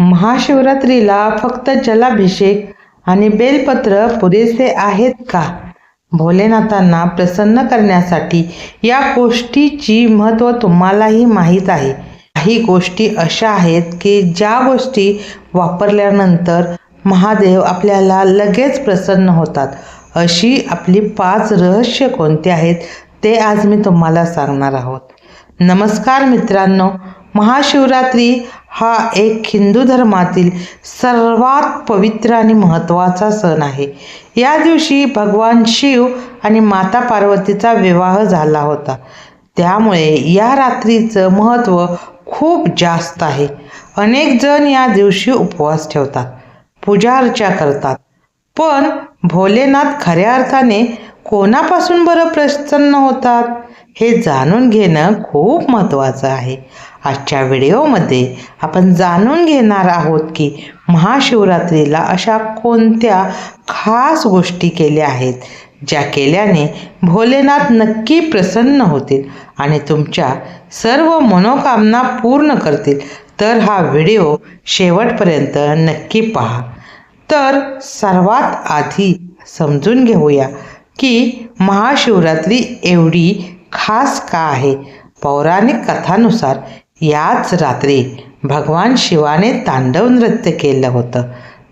महाशिवरात्रीला फक्त जलाभिषेक आणि बेलपत्र पुरेसे आहेत का? भोलेनाथांना प्रसन्न करण्यासाठी या गोष्टीची महत्त्व तुम्हालाही माहीत आहे. काही गोष्टी अशा आहेत की ज्या गोष्टी वापरल्यानंतर महादेव आपल्याला लगेच प्रसन्न होतात. अशी आपली पाच रहस्य कोणती आहेत ते आज मी तुम्हाला सांगणार आहोत. नमस्कार मित्रांनो महाशिवरात्री हा एक हिंदू धर्मातील सर्वात पवित्र आणि महत्त्वाचा सण आहे. या दिवशी भगवान शिव आणि माता पार्वतीचा विवाह झाला होता. त्यामुळे या रात्रीचं महत्त्व खूप जास्त आहे. अनेक जण या दिवशी उपवास ठेवतात पूजा अर्चा करतात. पण भोलेनाथ खऱ्या अर्थाने कोणापासून बरं प्रसन्न होतात हे जाणून घेणं खूप महत्त्वाचं आहे. आजच्या व्हिडिओमध्ये आपण जाणून घेणार आहोत की महाशिवरात्रीला अशा कोणत्या खास गोष्टी केल्या आहेत ज्या केल्याने भोलेनाथ नक्की प्रसन्न होतील आणि तुमच्या सर्व मनोकामना पूर्ण करतील. तर हा व्हिडिओ शेवटपर्यंत नक्की पहा. तर सर्वात आधी समजून घेऊया की महाशिवरात्री एवढी खास का आहे? पौराणिक कथानुसार याच रात्री भगवान शिवाने तांडव नृत्य केलं होतं.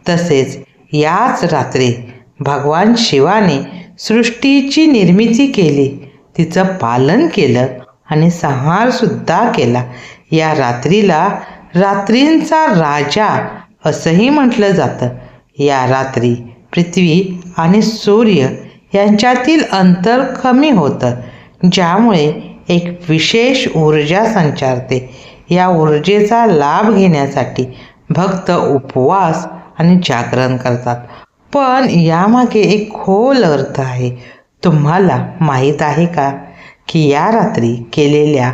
तसेच याच रात्री भगवान शिवाने सृष्टीची निर्मिती केली. तिचं पालन केलं आणि संहारसुद्धा केला. या रात्रीला रात्रींचा राजा असंही म्हटलं जातं. या रात्री पृथ्वी आणि सूर्य यांच्यातील अंतर कमी होतं. ज्यामुळे एक विशेष ऊर्जा संचारते. या ऊर्जेचा लाभ घेण्यासाठी भक्त उपवास आणि जागरण करतात. पण यामागे एक खोल अर्थ आहे. तुम्हाला माहीत आहे का की या रात्री केलेल्या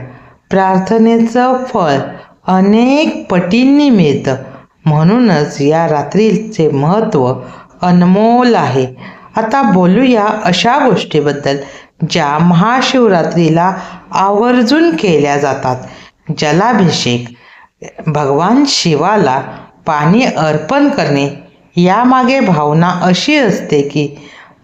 प्रार्थनेचं फळ अनेक पटींनी मिळतं. म्हणूनच या रात्रीचे महत्त्व अनमोल आहे. आता बोलूया अशा गोष्टीबद्दल. ज्या महाशिवरात्रीला आवर्जून केल्या जातात. जलाभिषेक भगवान शिवाला पाणी अर्पण करणे यामागे भावना अशी असते की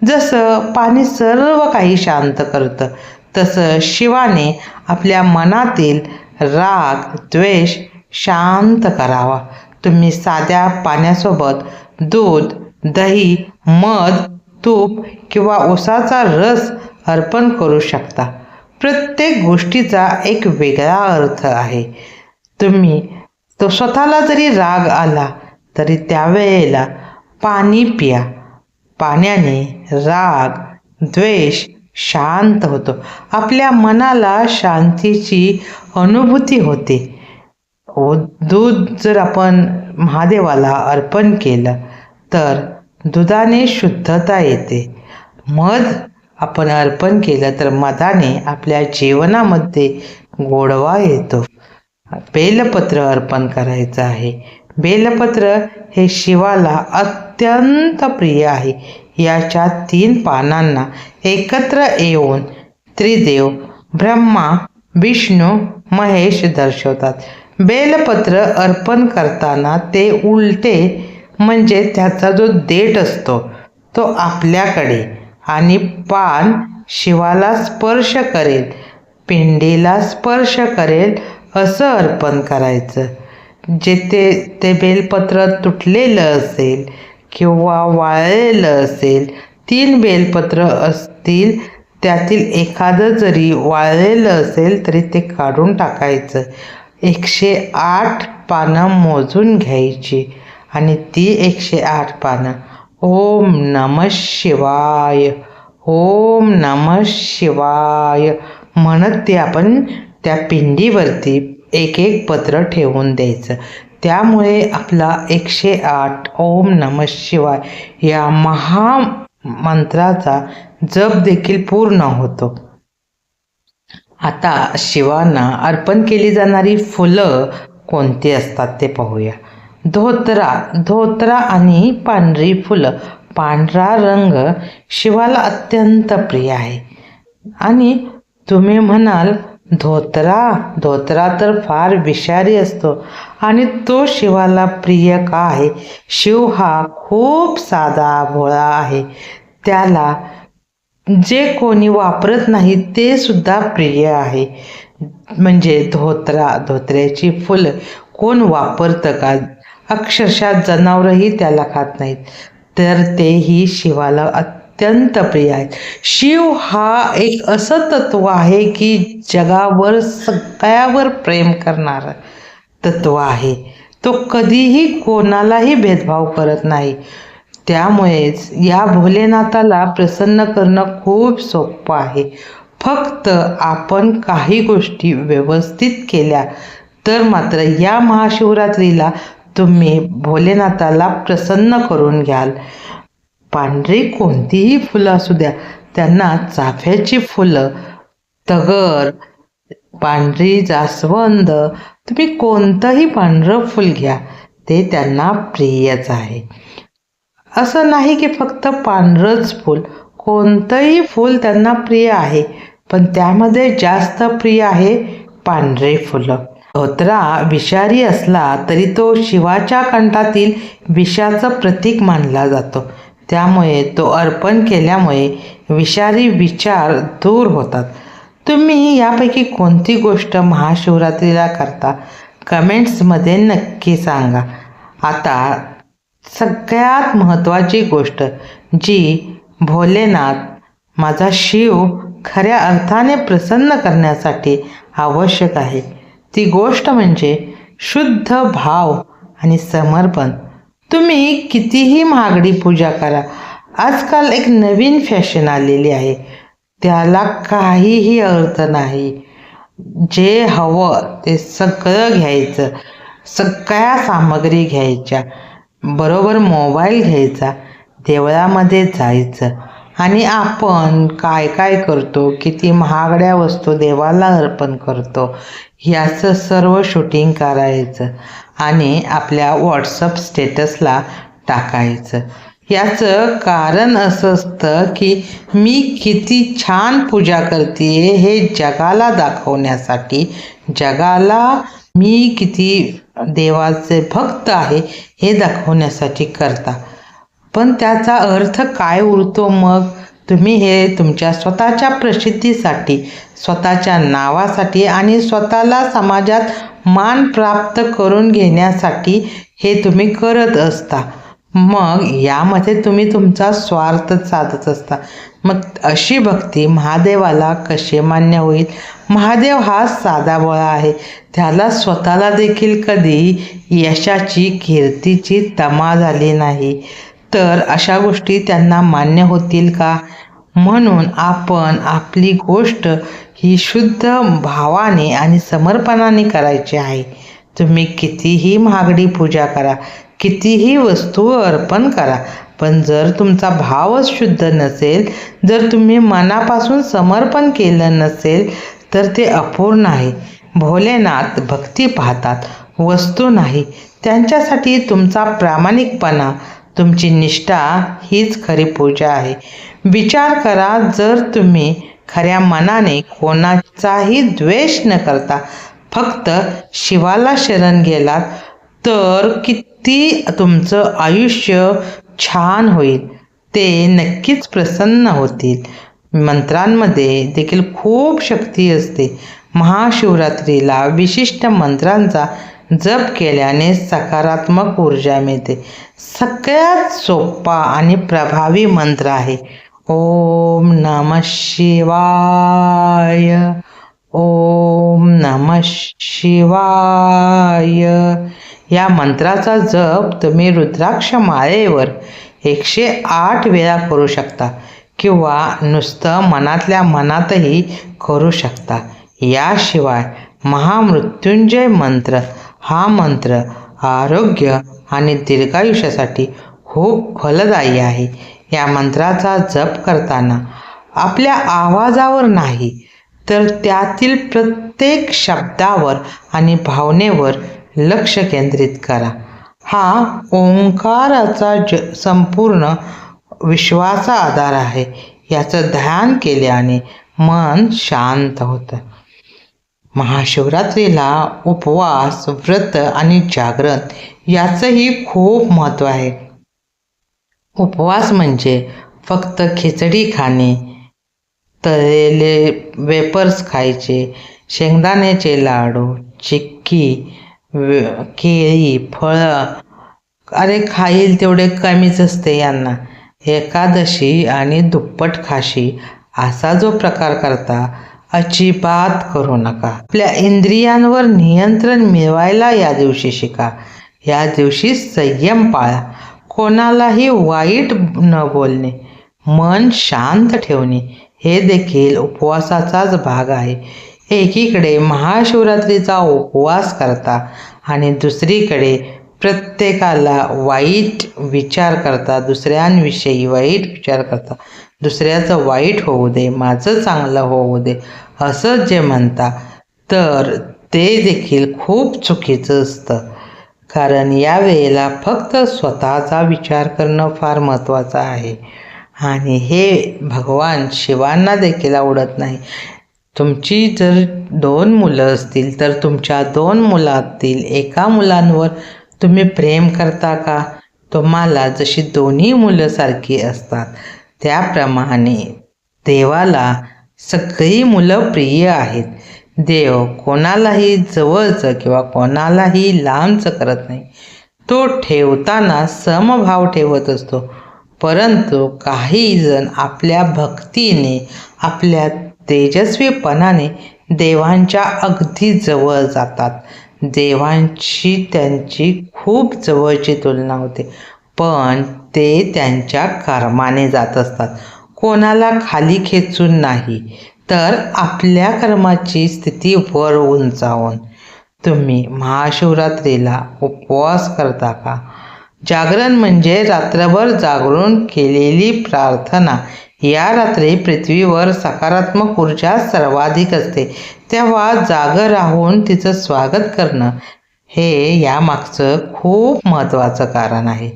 जसं पाणी सर्व काही शांत करतं तसं शिवाने आपल्या मनातील राग द्वेष शांत करावा. तुम्ही साध्या पाण्यासोबत दूध दही मध तूप किंवा ओसाचा रस अर्पण करू शकता. प्रत्येक गोष्टीचा एक वेगळा अर्थ आहे. तुम्ही तो स्वतःला जरी राग आला तरी त्यावेळेला पाणी पिया. पाण्याने राग द्वेष शांत होतो. आपल्या मनाला शांतीची अनुभूती होते. दूध जर आपण महादेवाला अर्पण केलं तर दुधाने शुद्धता येते. मध आपण अर्पण केलं तर मधाने आपल्या जीवनामध्ये गोडवा येतो. बेलपत्र अर्पण करायचं आहे. बेलपत्र हे शिवाला अत्यंत प्रिय आहे. याच्या तीन पानांना एकत्र येऊन त्रिदेव ब्रह्मा विष्णू महेश दर्शवतात. बेलपत्र अर्पण करताना ते उलटे म्हणजे त्याचा जो देठ असतो तो आपल्याकडे आणि पान शिवाला स्पर्श करेल पिंडीला स्पर्श करेल असं अर्पण करायचं. जेथे ते बेलपत्र तुटलेलं असेल किंवा वाळलेलं असेल तीन बेलपत्र असतील त्यातील एखादं जरी वाळलेलं असेल तरी ते काढून टाकायचं. एकशे आठ पानं मोजून घ्यायची आणि ती एकशे आठ पानं ओम नम शिवाय ओम नम शिवाय. म्हणत ते आपण त्या पिंडीवरती एक एक पत्र ठेवून द्यायचं. त्यामुळे आपला एकशे आठ ओम नम शिवाय या महामंत्राचा जप देखील पूर्ण होतो. आता शिवांना अर्पण केली जाणारी फुलं कोणती असतात ते पाहूया. धोतरा धोतरा आणि पांढरी फुलं. पांढरा रंग शिवाला अत्यंत प्रिय आहे. आणि तुम्ही म्हणाल धोतरा धोतरा तर फार विषारी असतो. आणि तो शिवाला प्रिय का आहे? शिव हा खूप साधा भोळा आहे. त्याला जे कोणी वापरत नाही ते सुद्धा प्रिय आहे. म्हणजे धोत्रा धोत्र्याची फुलं कोण वापरतं का? अक्षरशः जनावरही त्याला खात नाहीत. तर तेही शिवाला अत्यंत प्रिय आहेत. शिव हा एक असं तत्व आहे की जगावर सगळ्यावर प्रेम करणारं तत्व आहे. तो कधीही कोणालाही भेदभाव करत नाही. त्यामुळेच या भोलेनाथाला प्रसन्न करणं खूप सोपं आहे. फक्त आपण काही गोष्टी व्यवस्थित केल्या तर मात्र या महाशिवरात्रीला तुम्ही भोलेनाथाला प्रसन्न करून घ्याल. पांढरी कोणतीही फुलं असू द्या त्यांना चाफ्याची फुलं तगर पांढरी जास्वंद तुम्ही कोणतंही पांढरं फुल घ्या ते त्यांना प्रियच आहे. असं नाही की फक्त पांढरंच फूल कोणतंही फूल त्यांना प्रिय आहे पण त्यामध्ये जास्त प्रिय आहे पांढरे फुलं. धोत्रा विषारी असला तरी तो शिवाच्या कंठातील विषाचं प्रतीक मानला जातो. त्यामुळे तो अर्पण केल्यामुळे विषारी विचार दूर होतात. तुम्ही यापैकी कोणती गोष्ट महाशिवरात्रीला करता? कमेंट्समध्ये नक्की सांगा. आता सगळ्यात महत्त्वाची गोष्ट जी भोलेनाथ माझा शिव खऱ्या अर्थाने प्रसन्न करण्यासाठी आवश्यक आहे. ती गोष्ट म्हणजे शुद्ध भाव आणि समर्पण. तुम्ही कितीही महागडी पूजा करा. आजकाल एक नवीन फॅशन आलेली आहे. त्याला काहीही अर्थ नाही. जे हवं ते सगळं घ्यायचं. सगळ्या सामग्री घ्यायच्या. बरोबर मोबाईल घ्यायचा. देवळामध्ये जायचं. आणि आपण काय काय करतो? किती महागड्या वस्तू देवाला अर्पण करतो? याचं सर्व शूटिंग करायचं आणि आपल्या व्हॉट्सअप स्टेटसला टाकायचं. याचं कारण असं असतं की मी किती छान पूजा करते हे जगाला दाखवण्यासाठी. जगाला मी किती देवाचे भक्त आहे हे दाखवण्यासाठी करता. पण त्याचा अर्थ काय उरतो मग? तुम्ही हे तुमच्या स्वतःच्या प्रसिद्धीसाठी स्वतःच्या नावासाठी आणि स्वतःला समाजात मान प्राप्त करून घेण्यासाठी हे तुम्ही करत असता. मग यामध्ये तुम्ही तुमचा स्वार्थ साधत असता. मग अशी भक्ती महादेवाला कशी मान्य होईल? महादेव हा साधा बळा आहे. त्याला स्वतःला देखील कधी यशाची कीर्तीची तमा झाली नाही. तर अशा गोष्टी त्यांना मान्य होतील का? म्हणून आपण आपली गोष्ट ही शुद्ध भावाने आणि समर्पणाने करायची आहे. तुम्ही कितीही महागडी पूजा करा कितीही वस्तू अर्पण करा पण जर तुमचा भावच शुद्ध नसेल जर तुम्ही मनापासून समर्पण केलं नसेल तर ते अपूर्ण आहे. भोलेनाथ भक्ती पाहतात वस्तू नाही. त्यांच्यासाठी तुमचा प्रामाणिकपणा तुमची निष्ठा हीच खरी पूजा आहे. विचार करा जर तुम्ही खऱ्या मनाने कोणाचाही द्वेष न करता फक्त शिवाला शरण गेलात तर किती तुमचं आयुष्य छान होईल. ते नक्कीच प्रसन्न होतील. मंत्रांमध्ये देखील खूप शक्ती असते. महाशिवरात्रीला विशिष्ट मंत्रांचा जप केल्याने सकारात्मक ऊर्जा मिळते. सगळ्यात सोपा आणि प्रभावी मंत्र आहे. ओम नम शिवाय. ओम नम शिवाय. या मंत्राचा जप तुम्ही रुद्राक्ष माळेवर एकशे आठ वेळा करू शकता किंवा नुसतं मनातल्या मनातही करू शकता. याशिवाय महामृत्युंजय मंत्र हा मंत्र आरोग्य आणि दीर्घायुष्यासाठी खूप फलदायी आहे. या मंत्राचा जप करताना आपल्या आवाजावर नाही तर त्यातील प्रत्येक शब्दावर आणि भावनेवर लक्ष केंद्रित करा. हा ओंकाराचा ज संपूर्ण विश्वाचा आधार आहे. याचं ध्यान केल्याने मन शांत होतं. महाशिवरात्रीला उपवास व्रत आणि जागरण याचंही खूप महत्त्व आहे. उपवास म्हणजे फक्त खिचडी खाणे तळलेले वेपर्स खायचे शेंगदाण्याचे लाडू चिक्की केळी फळं. अरे खाईल तेवढे कमीच असते यांना. एकादशी आणि दुप्पट खाशी असा जो प्रकार करता अजिबात करू नका. आपल्या इंद्रियांवर नियंत्रण मिळवायला या दिवशी शिका. या दिवशी संयम पाळा. कोणालाही वाईट न बोलणे. मन शांत ठेवणे. हे देखील उपवासाचाच भाग आहे. एकीकडे महाशिवरात्रीचा उपवास करता आणि दुसरीकडे प्रत्येकाला वाईट विचार करता दुसऱ्यांविषयी वाईट विचार करता. दुसऱ्याचं वाईट होऊ दे माझं चांगलं होऊ दे असं जे म्हणता तर ते देखील खूप चुकीचं असतं. कारण या वेळेला फक्त स्वतःचा विचार करणं फार महत्त्वाचं आहे. आणि हे भगवान शिवांना देखील आवडत नाही. तुमची जर दोन मुलं असतील तर तुमच्या दोन मुलातील एका मुलांवर तुम्ही प्रेम करता का? तुम्हाला जशी दोन्ही मुलं सारखी असतात त्याप्रमाणे देवाला सगळी मुलं प्रिय आहेत. देव कोणालाही जवळचं किंवा कोणालाही लांबचं करत नाही. तो ठेवताना समभाव ठेवत असतो. परंतु काही जण आपल्या भक्तीने आपल्या तेजस्वीपणाने देवांच्या अगदी जवळ जातात. देवांची त्यांची खूप जवळची तुलना होते. पण ते त्यांच्या कर्माने जात असतात. कोणाला खाली खेचून नाही तर आपल्या कर्माची स्थिती वर उंचावून तुम्ही महाशिवरात्रीला उपवास करता का? जागरण म्हणजे रात्रभर जागरून केलेली प्रार्थना. या रात्री पृथ्वीवर सकारात्मक ऊर्जा सर्वाधिक असते. तेव्हा जाग राहून तिचं स्वागत करणं हे यामागचं खूप महत्त्वाचं कारण आहे.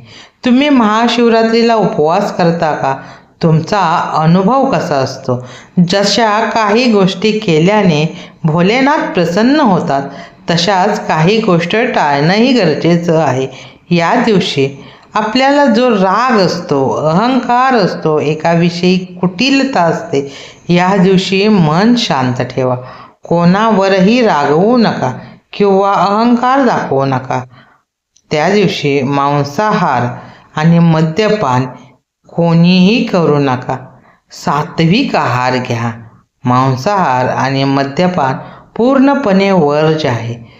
तुम्ही महाशिवरात्रीला उपवास करता का? तुमचा अनुभव कसा असतो? जशा काही गोष्टी केल्याने भोलेनाथ प्रसन्न होतात तशाच काही गोष्ट टाळणंही गरजेचं आहे. या दिवशी आपल्याला जो राग असतो अहंकार असतो एकाविषयी कुटिलता असते या दिवशी मन शांत ठेवा. कोणावरही रागवू नका. किंवा अहंकार दाखवू नका. त्या दिवशी मांसाहार आणि मद्यपान कोणीही करू नका. सात्विक आहार घ्या. मांसाहार आणि मद्यपान पूर्णपणे वर्ज आहे.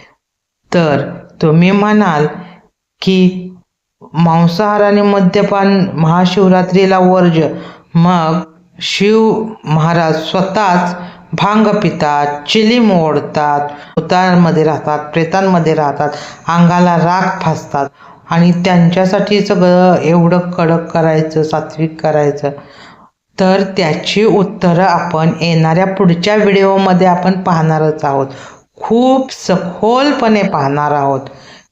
तर तुम्ही म्हणाल की मांसाहार आणि मद्यपान महाशिवरात्रीला वर्ज. मग शिव महाराज स्वतःच भांग पितात चिलीम ओढतात उतारमध्ये राहतात प्रेतांमध्ये राहतात अंगाला राख फासतात आणि त्यांच्यासाठी सगळं एवढं कडक करायचं सात्विक करायचं. तर त्याची उत्तरं आपण येणाऱ्या पुढच्या व्हिडिओमध्ये आपण पाहणारच आहोत. खूप सखोलपणे पाहणार आहोत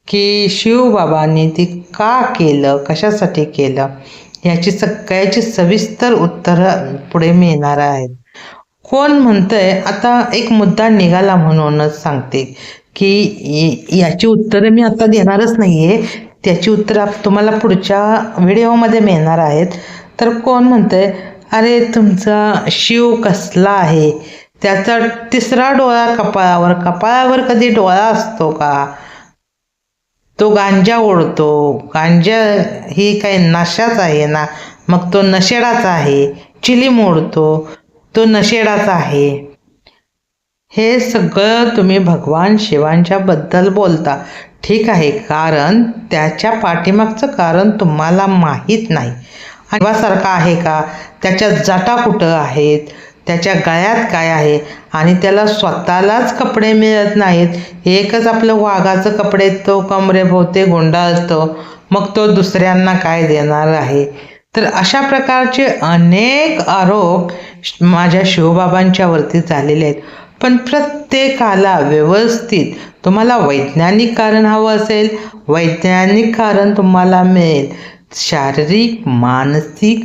की शिवबाबांनी ते का केलं कशासाठी केलं याची सगळ्याची सविस्तर उत्तरं पुढे मिळणार आहेत. कोण म्हणतंय? आता एक मुद्दा निघाला म्हणूनच सांगते की याची उत्तरं मी आता देणारच नाही आहे त्याची उत्तरं तुम्हाला पुढच्या व्हिडिओमध्ये मिळणार आहेत. तर कोण म्हणतंय? अरे तुमचा शिव कसला आहे? त्याचा तिसरा डोळा कपाळावर कपाळावर कधी डोळा असतो का? तो गांजा ओढतो. गांजा ही काही नशाच आहे ना? मग तो नशेडाचा आहे. चिली मोडतो. तो नशेडाचा आहे. हे सगळं तुम्ही भगवान शिवांच्या बद्दल बोलता. ठीक आहे कारण त्याच्या पाठीमागचं कारण तुम्हाला माहीत नाही. शिवासारखा आहे का? त्याच्या जटा कुठं आहेत? त्याच्या गळ्यात काय आहे? आणि त्याला स्वतःलाच कपडे मिळत नाहीत. एकच आपलं वाघाचं कपडे तो कमरेभोवते गोंडा असतो. मग तो दुसऱ्यांना काय देणार आहे? तर अशा प्रकारचे अनेक आरोप माझ्या शिवबाबांच्यावरती झालेले आहेत. पण प्रत्येकाला व्यवस्थित तुम्हाला वैज्ञानिक कारण हवं असेल वैज्ञानिक कारण तुम्हाला मिळेल. शारीरिक मानसिक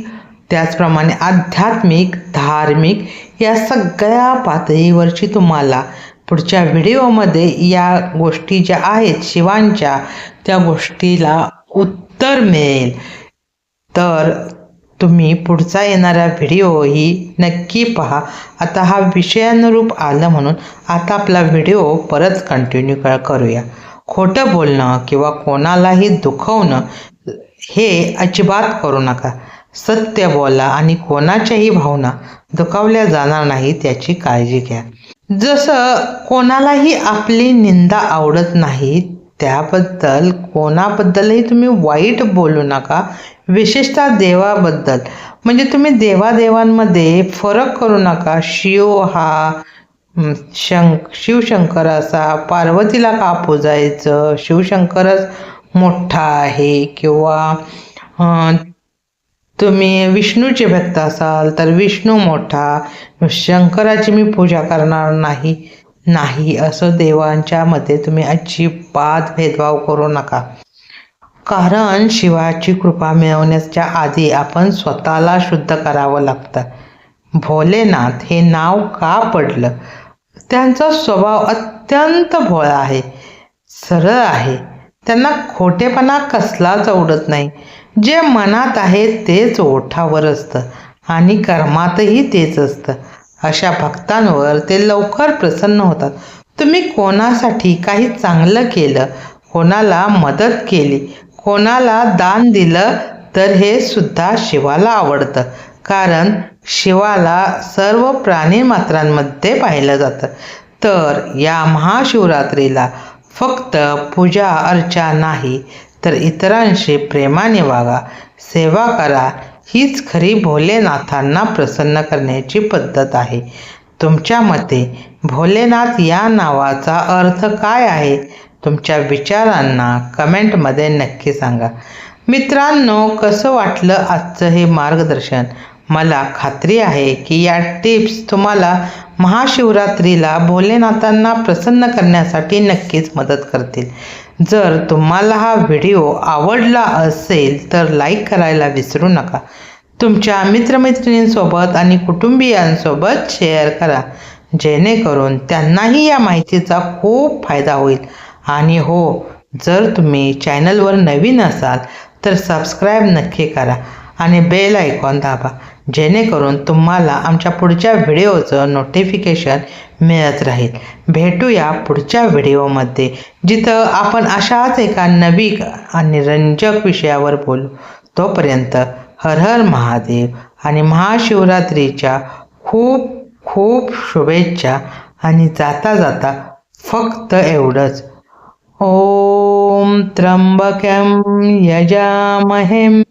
त्याचप्रमाणे आध्यात्मिक धार्मिक या सगळ्या पातळीवरची तुम्हाला पुढच्या व्हिडिओमध्ये या गोष्टी ज्या आहेत शिवांच्या त्या गोष्टीला उत्तर मिळेल. तर तुम्ही पुढचा येणारा व्हिडिओही नक्की पहा. आता हा विषयानुरूप आलं म्हणून आता आपला व्हिडिओ परत कंटिन्यू करूया. खोटं बोलणं किंवा कोणालाही दुखवणं हे अजिबात करू नका. सत्य बोला आणि कोणाच्याही भावना दुखावल्या जाणार नाही त्याची काळजी घ्या. जसं कोणालाही आपली निंदा आवडत नाही त्याबद्दल कोणाबद्दलही तुम्ही वाईट बोलू नका. विशेषतः देवाबद्दल. म्हणजे तुम्ही देवादेवांमध्ये फरक करू नका. शिव हा शंक शिवशंकर असा पार्वतीला का पूजायचं? शिवशंकरच मोठा आहे किंवा तुम्ही विष्णूचे भक्त असाल तर विष्णू मोठा. शंकराची मी पूजा करणार नाही. नाही असं देवांच्या मते तुम्ही अजिबात भेदभाव करू नका. कारण शिवाची कृपा मिळवण्याच्या आधी आपण स्वतःला शुद्ध करावं लागतं. भोलेनाथ हे नाव का पडलं? त्यांचा स्वभाव अत्यंत भोळा आहे सरळ आहे. त्यांना खोटेपणा कसलाच आवडत नाही. जे मनात आहे तेच ओठावर असतं आणि कर्मातही तेच असतं. अशा भक्तांवर ते लवकर प्रसन्न होतात. तुम्ही कोणासाठी काही चांगलं केलं कोणाला मदत केली कोणाला दान दिलं तर हे सुद्धा शिवाला आवडतं. कारण शिवाला सर्व प्राणीमात्रांमध्ये पाहिलं जातं. तर या महाशिवरात्रीला फक्त पूजा अर्चा नाही तर इतरांशी प्रेमाने वागा सेवा करा हीच खरी भोलेनाथांना प्रसन्न करण्याची पद्धत आहे. तुमच्या मते भोलेनाथ या नावाचा अर्थ काय आहे? तुमच्या विचारांना कमेंटमध्ये नक्की सांगा. मित्रांनो कसं वाटलं आजचं हे मार्गदर्शन? मला खात्री आहे की या टिप्स तुम्हाला महाशिवरात्रीला भोलेनाथांना प्रसन्न करण्यासाठी नक्कीच मदत करतील. जर तुम्हाला हा व्हिडिओ आवडला असेल तर लाईक करायला विसरू नका. तुमच्या मित्रमैत्रिणींसोबत आणि कुटुंबियांसोबत शेअर करा. जेणेकरून त्यांनाही या माहितीचा खूप फायदा होईल. आणि हो जर तुम्ही चॅनलवर नवीन असाल तर सबस्क्राईब नक्की करा आणि बेल आयकॉन दाबा. जेणेकरून तुम्हाला आमच्या पुढच्या व्हिडिओचं नोटिफिकेशन मिळत राहील. भेटूया पुढच्या व्हिडिओमध्ये जिथं आपण अशाच एका नवी आणि रंजक विषयावर बोलू. तोपर्यंत हर हर महादेव आणि महाशिवरात्रीच्या खूप खूप शुभेच्छा. आणि जाता जाता फक्त एवढंच. ओम त्र्यंबकं यजामहेम.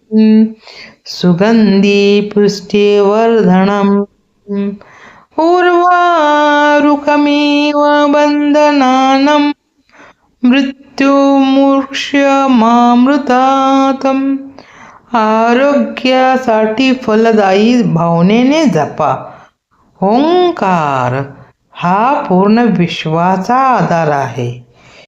सुगन्धि पुष्टिवर्धनम्. उर्वारुकमिव बन्धनानं. मृत्युमूर्ष्यमामृतातम् आरोग्यासाठी फलदायी भावनेने जपा. ओंकार हा पूर्ण विश्वाचा आधार आहे.